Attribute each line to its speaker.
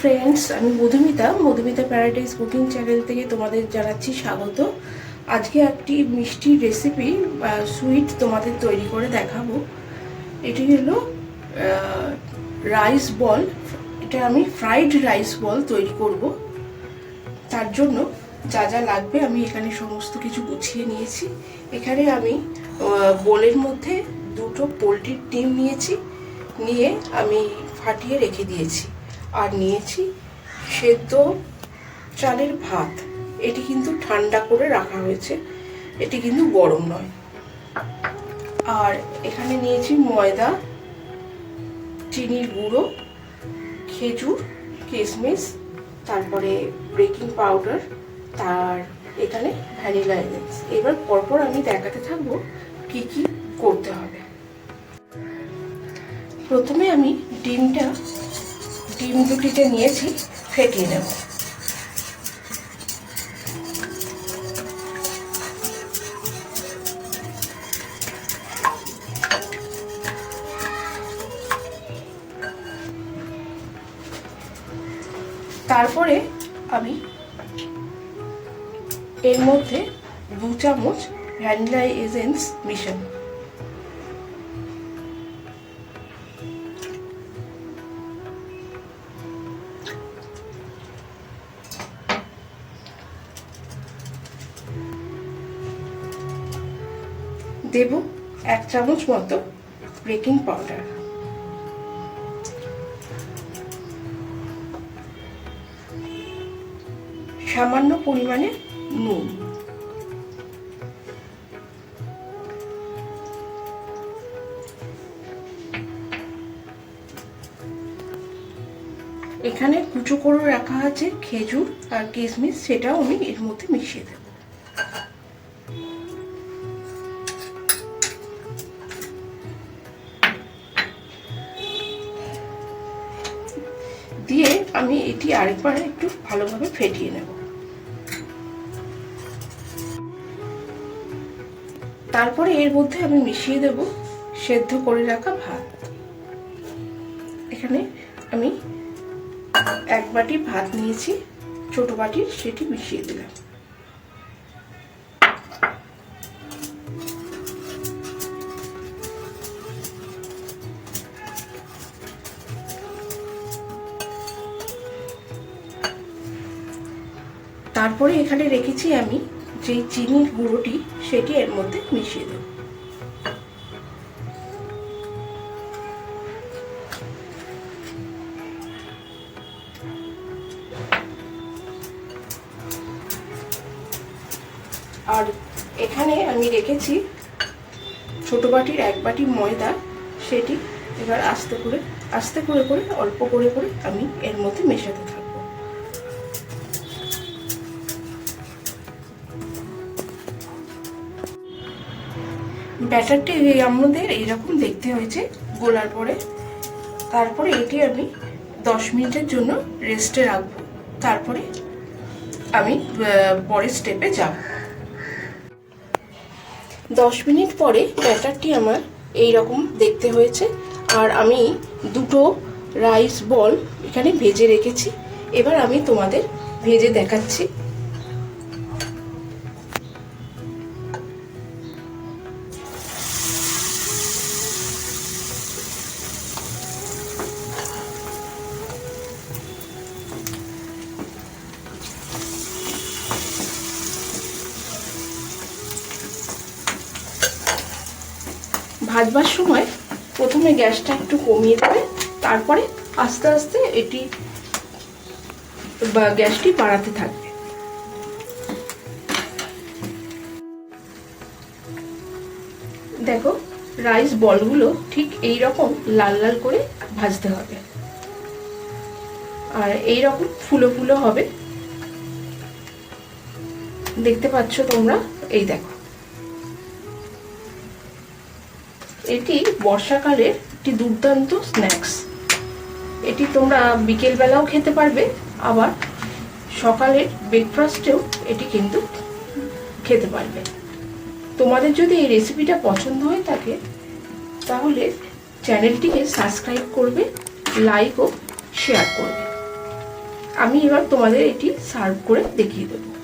Speaker 1: Friends আমি Madhumita Madhumita paradise cooking channel থেকে তোমাদের জানাচ্ছি স্বাগত। আজকে একটি মিষ্টি রেসিপি সুইট তোমাদের তৈরি করে দেখাবো। এটি হলো রাইস বল এটা আমি ফ্রাইড রাইস বল তৈরি করব। তার জন্য যা যা লাগবে আমি এখানে সমস্ত কিছু গুছিয়ে নিয়েছি। এখানে আমি বোলের মধ্যে দুটো পোলট্রির ডিম নিয়েছি। নিয়ে আমি ফাটিয়ে রেখে দিয়েছি। আর নিয়েছি সেদ্ধ চালের ভাত। এটি কিন্তু ঠান্ডা করে রাখা হয়েছে। এটি কিন্তু গরম নয়। আর এখানে নিয়েছি ময়দা, চিনির গুঁড়ো, খেজুর কিশমিশ তারপরে বেকিং পাউডার, তার এখানে ভ্যানিলা এসেন্স এবার পরপর আমি দেখাতে থাকব কি কি করতে হবে। প্রথমে আমি ডিমটা ডিম দুটিতে নিয়েছি ফেটিয়ে নেব। তারপরে আমি এর মধ্যে দু চামচ ভ্যানিলা এজেন্স মিশাবো। দেব এক চামচ মতো বেকিং পাউডার। সামান্য পরিমাণে নুন। এখানে কুচো করে রাখা আছে খেজুর আর কিশমিশ, সেটাও আমি এর মধ্যে মিশিয়ে দেব। আমি এটি আরেকবার একটু ভালোভাবে ফেটিয়ে নেব। তারপরে এর মধ্যে আমি মিশিয়ে দেব সেদ্ধ করে রাখা ভাত। এখানে আমি এক বাটি ভাত নিয়েছি, ছোট বাটির সেটি মিশিয়ে দিলাম। তারপরে এখানে রেখেছি আমি যে চিনির গুঁড়োটি, সেটি এর মধ্যে মিশিয়ে দেব। আর এখানে আমি রেখেছি ছোট বাটির এক বাটি ময়দা, সেটি এবার আস্তে করে আস্তে করে করে, অল্প করে করে আমি এর মধ্যে মেশাতে থাকব। ব্যাটারটি আমাদের এইরকম দেখতে হয়েছে গোলার পরে। তারপরে এটি আমি দশ মিনিটের জন্য রেস্টে রাখব। তারপরে আমি পরের স্টেপে যাব। দশ মিনিট পরে ব্যাটারটি আমার এই রকম দেখতে হয়েছে। আর আমি দুটো রাইস বল এখানে ভেজে রেখেছি। এবার আমি তোমাদের ভেজে দেখাচ্ছি। ভাজবার সময় প্রথমে গ্যাসটা একটু কমিয়ে দেবে, তারপরে আস্তে আস্তে এটি গ্যাসটি বাড়াতে থাকবে। দেখো, রাইস বলগুলো ঠিক এই রকম লাল লাল করে ভাজতে হবে। আর এই রকম ফুলো ফুলো হবে। দেখতে পাচ্ছ তোমরা, এই দেখো। এটি বর্ষাকালের একটি দুর্দান্ত স্ন্যাক্স এটি তোমরা বিকেলবেলাও খেতে পারবে, আবার সকালের ব্রেকফাস্টেও এটি কিন্তু খেতে পারবে। তোমাদের যদি এই রেসিপিটা পছন্দ হয়ে থাকে, তাহলে চ্যানেলটিকে সাবস্ক্রাইব করবে লাইক ও শেয়ার করবে। আমি এবার তোমাদের এটি সার্ভ করে দেখিয়ে দেবো।